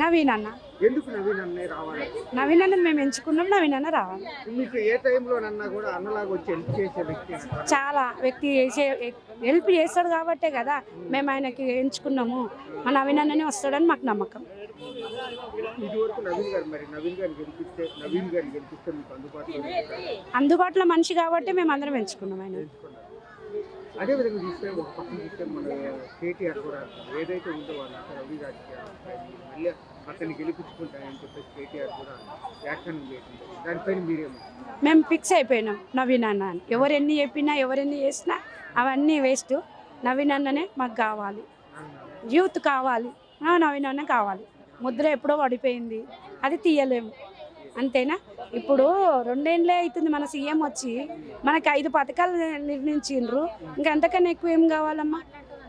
నవీన్ అన్న. ఎందుకు నవీన్ అన్నయ్య రావాలి? నవీన్ అన్న మేము ఎంచుకున్నాం నవీన్ అన్న రావాలి. మీకు ఏ టైంలోనన్నా కూడా అన్నలాగా వచ్చి హెల్ప్ చేసే వ్యక్తి? చాలా వ్యక్తి చేసే హెల్ప్ చేస్తాడు కాబట్టే కదా మేము ఆయనకి ఎంచుకున్నాము. మా నవీన్ అన్ననే వస్తాడని మాకు నమ్మకం? అందుబాటులో మనిషి కాబట్టి మేము అందరం ఎంచుకున్నాం ఆయన. అదేవిధంగా చూస్తే ఒక పక్కన చూస్తే మన కేటీఆర్ కూడా ఏదైతే ఉందో వాళ్ళు అక్కడ రవి రాజకీయాలు మళ్ళీ అతన్ని గెలిపించుకుంటానని చెప్పేసి కేటీఆర్ కూడా వ్యాఖ్యానం చేసింది దానిపైన మీరేమో మేము ఫిక్స్ అయిపోయినాం నవీన్ అన్న అని. ఎవరు చెప్పినా ఎవరెన్ని చేసినా అవన్నీ వేస్ట్. నవీన్ అన్ననే మాకు కావాలి. యూత్ కావాలి. నవీన్ అన్న కావాలి. ముద్ర ఎప్పుడో పడిపోయింది. అది తీయలేము. అంతేనా? ఇప్పుడు రెండేళ్ళే అవుతుంది మన సీఎం వచ్చి మనకి ఐదు పథకాలు నిర్ణయించిండ్రు. ఇంకా అంతకన్నా ఎక్కువ ఏం కావాలమ్మా?